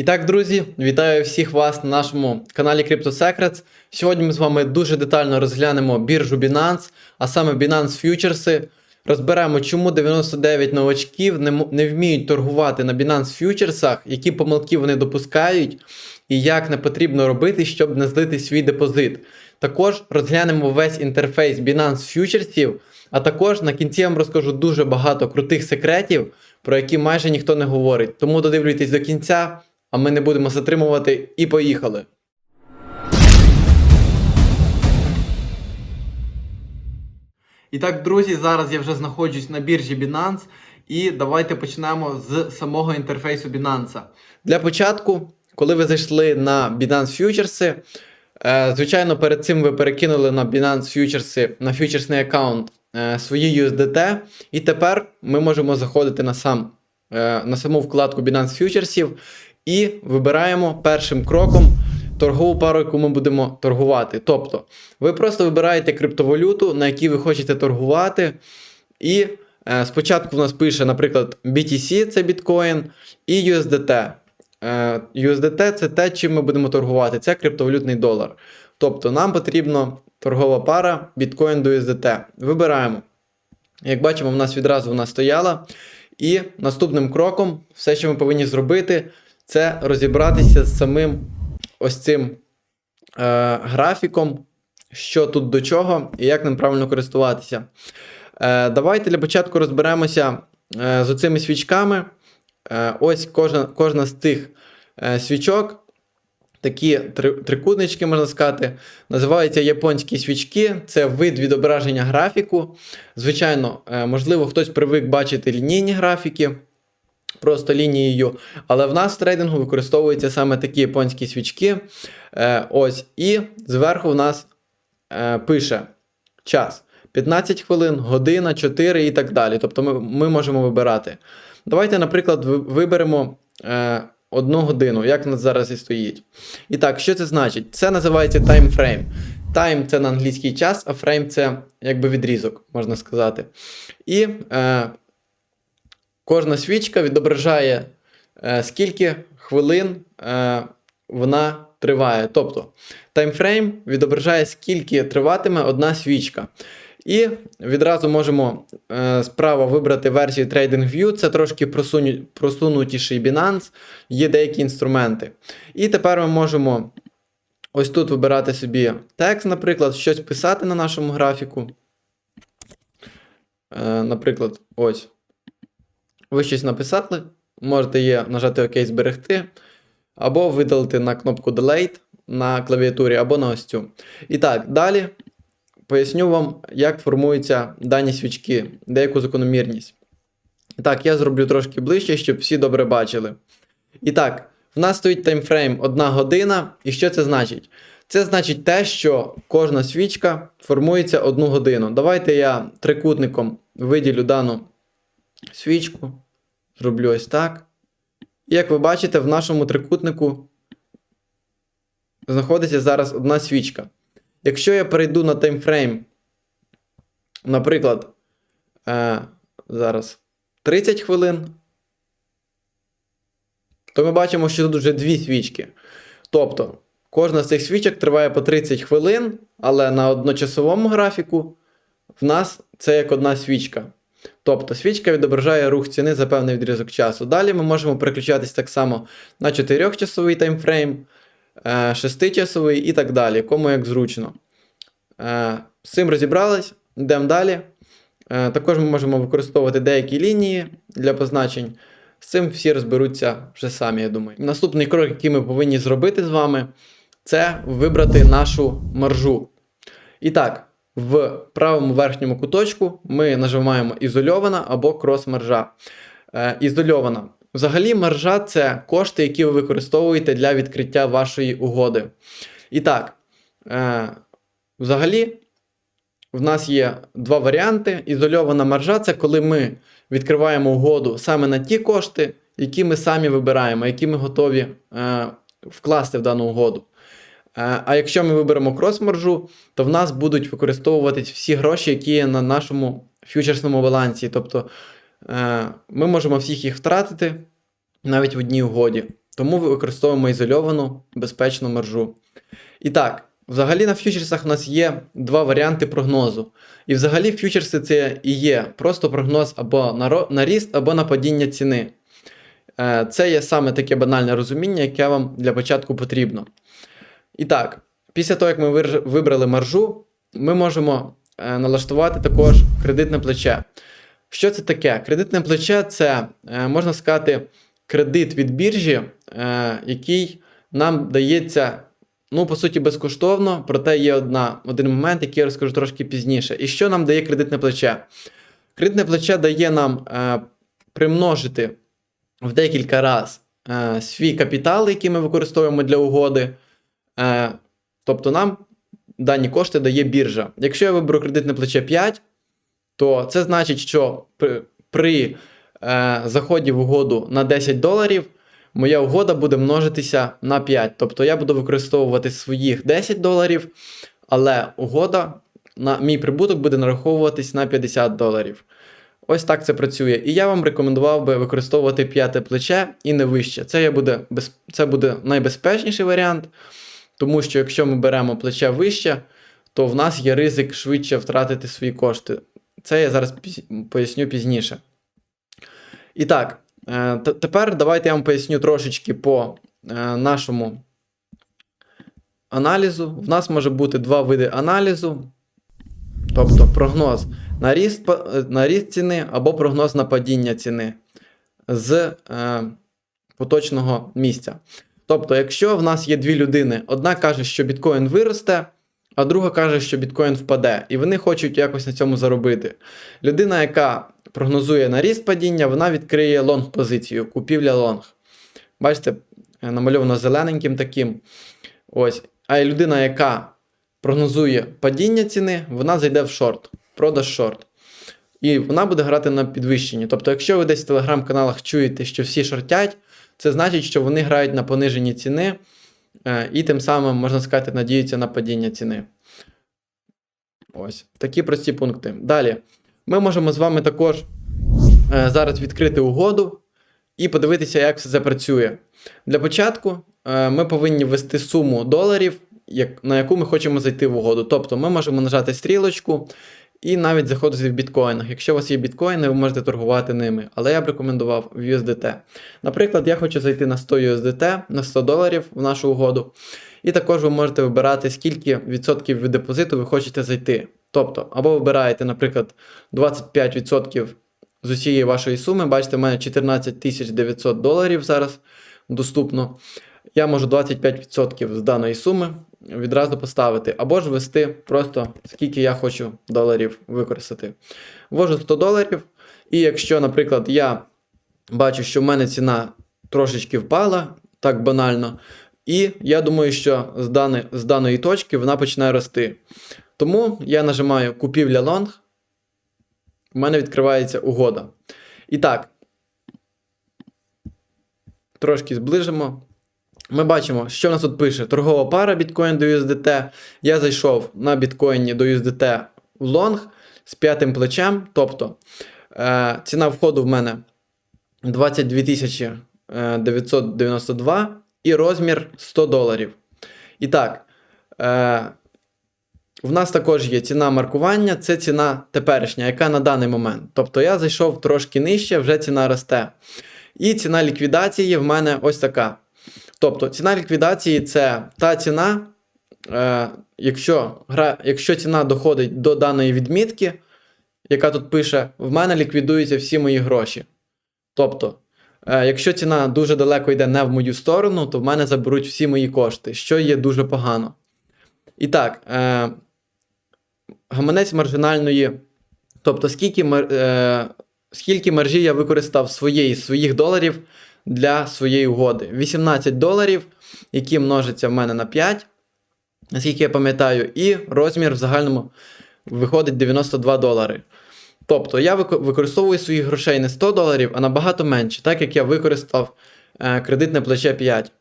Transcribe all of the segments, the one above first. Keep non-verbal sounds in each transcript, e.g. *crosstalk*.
І так, друзі, вітаю всіх вас на нашому каналі Crypto Secrets. Сьогодні ми з вами дуже детально розглянемо біржу Binance, а саме Binance Futures. Розберемо, чому 99 новачків не, не вміють торгувати на Binance Futures, які помилки вони допускають, і як не потрібно робити, щоб не злити свій депозит. Також розглянемо весь інтерфейс Binance Futures, а також на кінці я вам розкажу дуже багато крутих секретів, про які майже ніхто не говорить. Тому додивлюйтесь до кінця, а ми не будемо затримувати і поїхали. І так, друзі, зараз я вже знаходжусь на біржі Binance, і давайте почнемо з самого інтерфейсу Binance. Для початку, коли ви зайшли на Binance Futures, е, звичайно, перед цим ви перекинули на Binance Futures на фьючерсний аккаунт е, свої USDT, і тепер ми можемо заходити на сам е, на саму вкладку Binance Futures і вибираємо першим кроком торгову пару, яку ми будемо торгувати. Тобто, ви просто вибираєте криптовалюту, на якій ви хочете торгувати. І е, спочатку в нас пише, наприклад, BTC це біткоін, і USDT. Е, USDT це те, чим ми будемо торгувати. Це криптовалютний долар. Тобто, нам потрібна торгова пара біткоін до USDT. Вибираємо. Як бачимо, в нас відразу вона стояла. І наступним кроком, все, що ми повинні зробити, це розібратися з самим ось цим е, графіком, що тут до чого і як ним правильно користуватися. Е, давайте для початку розберемося е, з оцими свічками. Е, ось кожна, кожна з тих е, свічок. Такі три, трикутнички, можна сказати, називаються японські свічки. Це вид відображення графіку. Звичайно, е, можливо, хтось привик бачити лінійні графіки, просто лінією. Але в нас в трейдингу використовуються саме такі японські свічки. Е, ось, і зверху в нас е, пише час. 15 хвилин, година, 4 і так далі. Тобто ми, ми можемо вибирати. Давайте, наприклад, виберемо е, одну годину, як в нас зараз і стоїть. І так, що це значить? Це називається таймфрейм. Тайм це на англійський час, а фрейм це якби відрізок, можна сказати. І е, кожна свічка відображає, е, скільки хвилин е, вона триває. Тобто таймфрейм відображає, скільки триватиме одна свічка. І відразу можемо е, справа вибрати версію TradingView, це трошки просуну- просунутіший Binance, є деякі інструменти. І тепер ми можемо ось тут вибирати собі текст, наприклад, щось писати на нашому графіку. Наприклад, ось. Ви щось написали, можете є нажати ОК зберегти, або видалити на кнопку Delete на клавіатурі, або на ось цю. І так, далі поясню вам, як формуються дані свічки, деяку закономірність. І так, я зроблю трошки ближче, щоб всі добре бачили. І так, в нас стоїть таймфрейм 1 година. І що це значить? Це значить те, що кожна свічка формується 1 годину. Давайте я трикутником виділю дану свічку. Зроблю ось так. І як ви бачите, в нашому трикутнику знаходиться зараз одна свічка. Якщо я перейду на таймфрейм, наприклад, е, зараз 30 хвилин, то ми бачимо, що тут вже дві свічки. Тобто, кожна з цих свічок триває по 30 хвилин, але на одночасовому графіку в нас це як одна свічка. Тобто свічка відображає рух ціни за певний відрізок часу. Далі ми можемо переключатись так само на 4-часовий таймфрейм, 6-часовий і так далі, кому як зручно. Е, З цим розібрались, йдемо далі. Е, Також ми можемо використовувати деякі лінії для позначень. З цим всі розберуться вже самі, я думаю. Наступний крок, який ми повинні зробити з вами, це вибрати нашу маржу. І так, в правому верхньому куточку ми нажимаємо ізольована або крос-маржа. Е, ізольована. Взагалі, маржа це кошти, які ви використовуєте для відкриття вашої угоди. І так, е, взагалі, в нас є два варіанти. Ізольована маржа це коли ми відкриваємо угоду саме на ті кошти, які ми самі вибираємо, які ми готові е, вкласти в дану угоду. Е, А якщо ми виберемо крос-маржу, то в нас будуть використовуватись всі гроші, які є на нашому фьючерсному балансі. Тобто е, ми можемо всіх їх втратити навіть в одній угоді. Тому використовуємо ізольовану безпечну маржу. І так, взагалі на фьючерсах у нас є два варіанти прогнозу. І взагалі фьючерси це і є просто прогноз або на, ріст, або на падіння ціни. Е, Це є саме таке банальне розуміння, яке вам для початку потрібно. І так, після того, як ми вибрали маржу, ми можемо е, налаштувати також кредитне плече. Що це таке? Кредитне плече це, е, можна сказати, кредит від біржі, е, який нам дається, ну, по суті, безкоштовно, проте є одна, один момент, який я розкажу трошки пізніше. І що нам дає кредитне плече? Кредитне плече дає нам е, примножити в декілька разів е, свій капітал, який ми використовуємо для угоди. Е, тобто нам дані кошти дає біржа. Якщо я виберу кредитне плече 5, то це значить, що при, при е, заході в угоду на 10 доларів моя угода буде множитися на 5. Тобто я буду використовувати своїх 10 доларів, але угода, на мій прибуток буде нараховуватись на 50 доларів. Ось так це працює. І я вам рекомендував би використовувати п'яте плече і не вище. Це, буде, це буде найбезпечніший варіант, тому що якщо ми беремо плече вище, то в нас є ризик швидше втратити свої кошти. Це я зараз поясню пізніше. І так, е, тепер давайте я вам поясню трошечки по е, нашому аналізу. В нас може бути два види аналізу, тобто прогноз на ріст, е, на ріст ціни або прогноз на падіння ціни з поточного місця. Тобто, якщо в нас є дві людини, одна каже, що біткоін виросте, а друга каже, що біткоін впаде, і вони хочуть якось на цьому заробити. Людина, яка прогнозує на ріст падіння, вона відкриє лонг позицію, купівля лонг. Бачите, намальовано зелененьким таким. Ось. А й людина, яка прогнозує падіння ціни, вона зайде в шорт, продаж шорт. І вона буде грати на підвищенні. Тобто, якщо ви десь в телеграм-каналах чуєте, що всі шортять, це значить, що вони грають на пониженні ціни, е, і тим самим, можна сказати, надіються на падіння ціни. Ось такі прості пункти. Далі. Ми можемо з вами також е, зараз відкрити угоду і подивитися, як все це працює. Для початку е, ми повинні ввести суму доларів, на яку ми хочемо зайти в угоду. Тобто ми можемо нажати стрілочку і навіть заходити в біткоїнах. Якщо у вас є біткоїни, ви можете торгувати ними. Але я б рекомендував в USDT. Наприклад, я хочу зайти на 100 USDT, на 100 доларів в нашу угоду. І також ви можете вибирати, скільки відсотків від депозиту ви хочете зайти. Тобто, або вибираєте, наприклад, 25% з усієї вашої суми. Бачите, в мене 14 900 доларів зараз доступно. Я можу 25% з даної суми відразу поставити, або ж ввести просто скільки я хочу доларів використати. Ввожу 100 доларів, і якщо, наприклад, я бачу, що в мене ціна трошечки впала, так банально, і я думаю, що з, дани, з даної точки вона починає рости. Тому я нажимаю купівля лонг, у мене відкривається угода. І так, трошки зближимо. Ми бачимо, що в нас тут пише: торгова пара біткоін до USDT. Я зайшов на біткоїні до USDT в лонг з п'ятим плечем. Тобто е, ціна входу в мене 22 тисячі е, 992 і розмір 100 доларів. І так, е, в нас також є ціна маркування, це ціна теперішня, яка на даний момент. Тобто я зайшов трошки нижче, вже ціна росте. І ціна ліквідації в мене ось така. Тобто ціна ліквідації це та ціна, е, якщо, гра, якщо ціна доходить до даної відмітки, яка тут пише, в мене ліквідуються всі мої гроші. Тобто, е, якщо ціна дуже далеко йде не в мою сторону, то в мене заберуть всі мої кошти, що є дуже погано. І так, е, гаманець маржинальної, тобто скільки, е, скільки маржі я використав своєї, своїх доларів для своєї угоди. 18 доларів, які множаться в мене на 5, наскільки я пам'ятаю, і розмір в загальному виходить 92 долари. Тобто я використовую своїх грошей не 100 доларів, а набагато менше, так як я використав е, кредитне плече 5.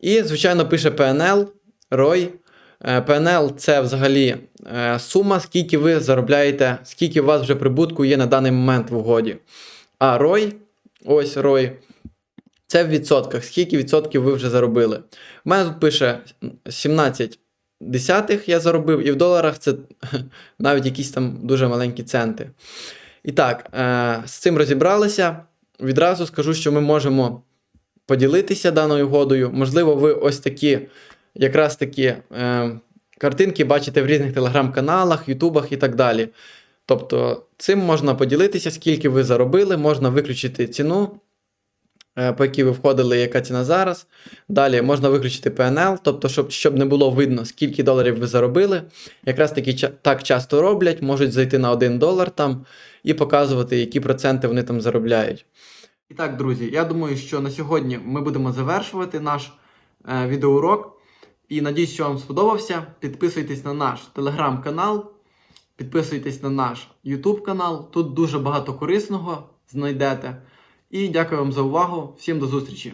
І, звичайно, пише PNL, ROI. PNL це взагалі е, сума, скільки ви заробляєте, скільки у вас вже прибутку є на даний момент в угоді. А ROI, ось ROI, Це в відсотках. Скільки відсотків ви вже заробили? У мене тут пише 17 десятих я заробив, і в доларах це *laughs* навіть якісь там дуже маленькі центи. І так, е, з цим розібралися. Відразу скажу, що ми можемо поділитися даною угодою. Можливо, ви ось такі, якраз такі е, картинки бачите в різних телеграм-каналах, ютубах і так далі. Тобто, цим можна поділитися, скільки ви заробили, можна виключити ціну, по якій ви входили, яка ціна зараз. Далі можна виключити PNL, тобто, щоб, щоб не було видно, скільки доларів ви заробили. Якраз таки так часто роблять, можуть зайти на 1 долар там і показувати, які проценти вони там заробляють. І так, друзі, я думаю, що на сьогодні ми будемо завершувати наш е, відеоурок. І надіюсь, що вам сподобався. Підписуйтесь на наш телеграм-канал, підписуйтесь на наш YouTube канал. Тут дуже багато корисного знайдете. І дякую вам за увагу. Всім до зустрічі!